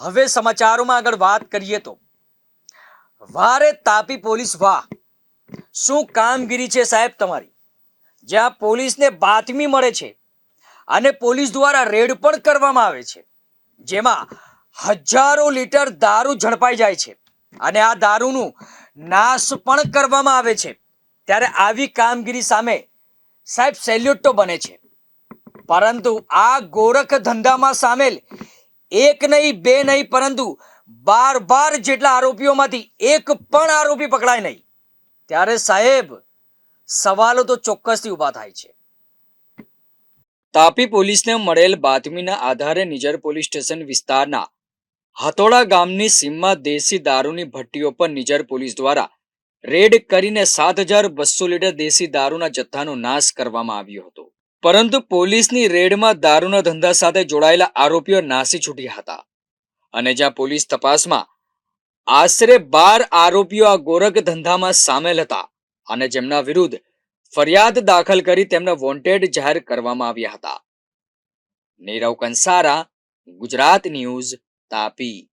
હવે સમાચારોમાં આગળ વાત કરીએ તો. વારે તાપી પોલીસ વાહ. શું કામગીરી છે સાહેબ તમારી? જ્યાં પોલીસને બાતમી મળે છે અને પોલીસ દ્વારા રેડ પણ કરવામાં આવે છે. જેમાં હજારો લીટર દારૂ ઝડપાઈ જાય છે અને આ દારૂનું નાશ પણ કરવામાં આવે છે. ત્યારે આવી કામગીરી સામે સાહેબ સેલ્યુટ તો બને છે. પરંતુ આ ગોરખ ધંધામાં સામેલ એક નહીં, બે નહીં, પરંતુ બાર બાર જેટલા આરોપીઓમાંથી એક પણ આરોપી પકડાય નહીં. ત્યારે સાહેબ, સવાલો તો ચોક્કસથી ઊભા થાય છે. તાપી પોલીસને મળેલ બાતમીના આધારે નિજર પોલીસ સ્ટેશન વિસ્તારના હાતોડા ગામની સીમમાં દેશી દારૂની ભટ્ટીઓ પર નિજર પોલીસ દ્વારા રેડ કરીને સાત હજાર બસો લીટર દેશી દારૂના જથ્થાનો નાશ કરવામાં આવ્યો હતો. પરંતુ પોલીસની રેડમાં દારૂના ધંધા સાથે જોડાયેલા આરોપીઓ નાસી છૂટ્યા હતા. અને જ્યાં પોલીસ તપાસમાં આશરે બાર આરોપીઓ આ ગોરખ ધંધામાં સામેલ હતા અને જેમના વિરુદ્ધ ફરિયાદ દાખલ કરી તેમને વોન્ટેડ જાહેર કરવામાં આવ્યા હતા. નીરવ કંસારા, ગુજરાત ન્યૂઝ, તાપી.